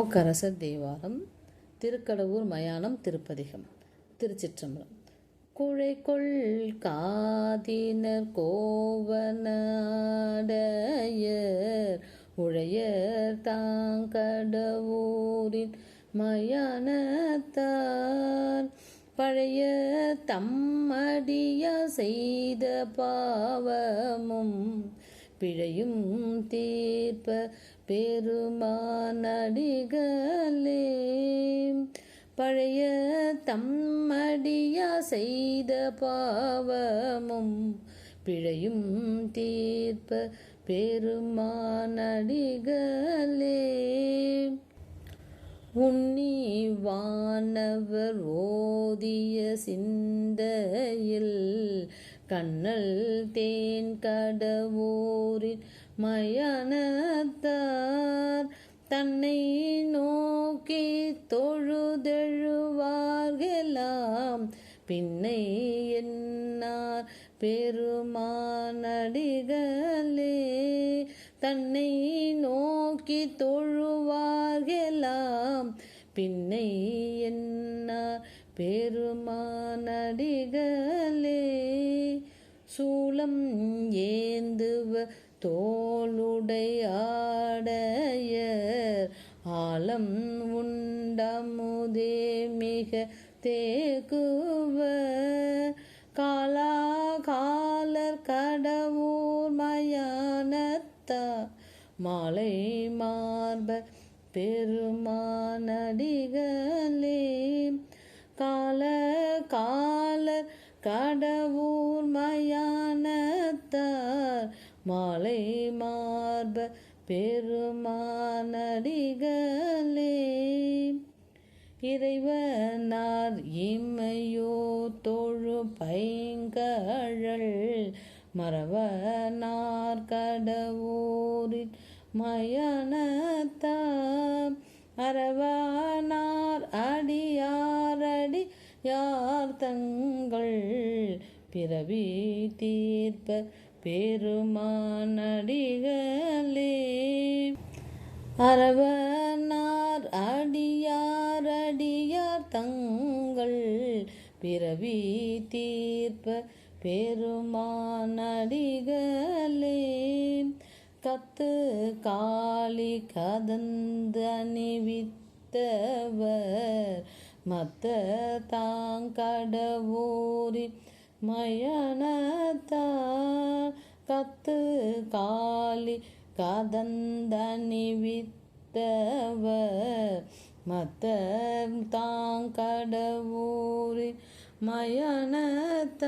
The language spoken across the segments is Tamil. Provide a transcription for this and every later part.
மூக்கரசர் தேவாரம் திருக்கடவுர் மயானம் திருப்பதிகம் திருச்சிற்றம்பலம். குழை கொள் காதினர் கோவனாடையர் உழையர் தாங்கடவூரின் மயானத்தார். பழைய தம்மடியா செய்த பாவமும் பிழையும் தீர்ப்ப பெருமானடிகளே. பழைய தம்மடியா செய்த பாவமும் பிழையும் தீர்ப்ப பெருமானடிகளே. உன்னி வானவர் ஓதிய சிந்தையில் கண்ணல் தேன் கடவுரின் மயனத்தார் தன்னை நோக்கி தொழுதெழுவார்களாம். பின்னை என்னார் பெருமானடிகளே? தன்னை நோக்கி தொழுவார்களாம். பின்னை என்னார் பெருமானடிகள்? சூலம் ஏந்துவ தோளுடையாடையர் ஆலம் உண்டமுதே மிக தேக்குவ காலா காலர் கடவுர் மயானத்தா. மாலை மார்ப பெருமானடிகளே. கால கா கடவுள் மயானத்தார் மாலை மார்ப பெருமானடிகளே இறைவனார் இம்மையோ தொழு பைங்கழல் மறவனார் கடவுரின் மயனத்தார் அறவனார் அடியார் யார் தங்கள் பிறவி தீர்ப்ப பெருமானடிகளே அரவனார் அடியார் அடியார் தங்கள் பிறவி தீர்ப்ப பெருமானடிகளே கத்து காளி கதந்து அணிவித்தவர் மத்த தாங்கடவோரின் மயனத்தார் கத்து காளி கதந்தணிவித்தவர் மத்த தாங்கடவூரின் மயனத்தார்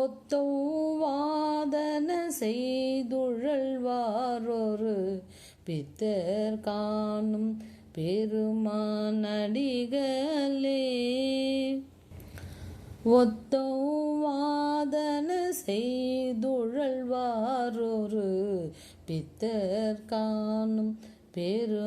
ஒத்தோவாதன செய்துழல்வாரொரு பித்தர் காணும் பெருமானடிகளே ஒத்தவாதன செய்துழல்வாரொரு பித்தர் காணும் பெருமானடிகளே.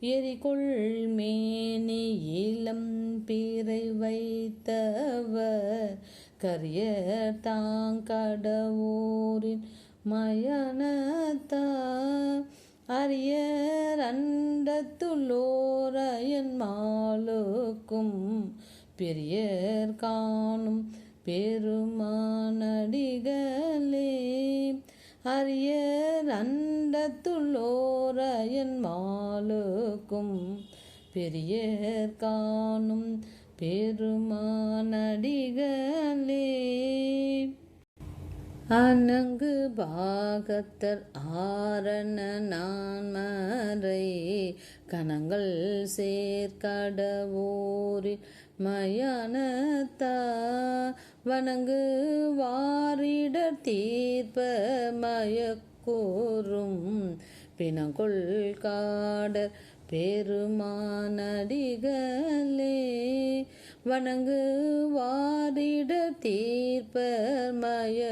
எரிகொள் மேனி இளம் பீரை வைத்தவர் கரிய தாங்கடவோரின் மயனத்தார். அரியர் அண்டத்துள்ளோரையன் மாலுக்கும் பெரியர் காணும் பெருமானடிகளே. அரியர் அண்டத்துள்ளோரையன் மாலுக்கும் பெரியர் காணும் பெருமானடிகளே. அணங்கு பாகத்தர் ஆரண நான்மறை கணங்கள் சேர்க்கடவோரில் மயானத்தா வணங்கு வாரிடர் தீர்ப்ப மயக்கூறும் பிணங்கொள் காடர் பெருமானடிகளே வணங்கு வாரிட தீர்ப்பர் மய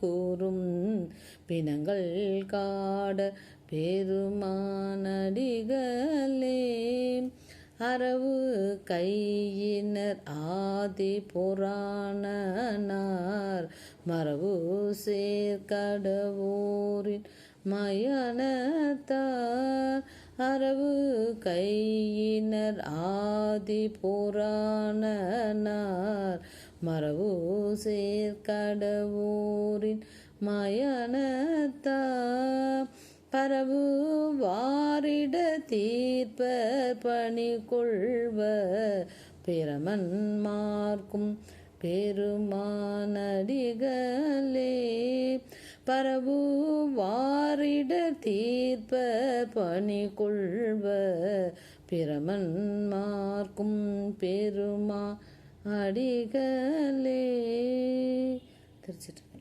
கூறும் பிணங்கள் காட பெருமானடிகளே அரவு கையினர் ஆதி புராணனார். மரபு சேர்க்கடவோரின் மயனத்தார். அரவு கையினர் ஆதி புராணனார். மரபு சேர்க்கடவோரின் மயனத்தா பரவு வாரிட தீர்ப்ப பணி கொள்வ பிரமன் மார்க்கும் பெருமானடிகளே. பரவு வாரிட தீர்ப்ப பணி கொள்வ பிரமன் மார்க்கும் பெருமா அடிகளே. திருச்சிட்டு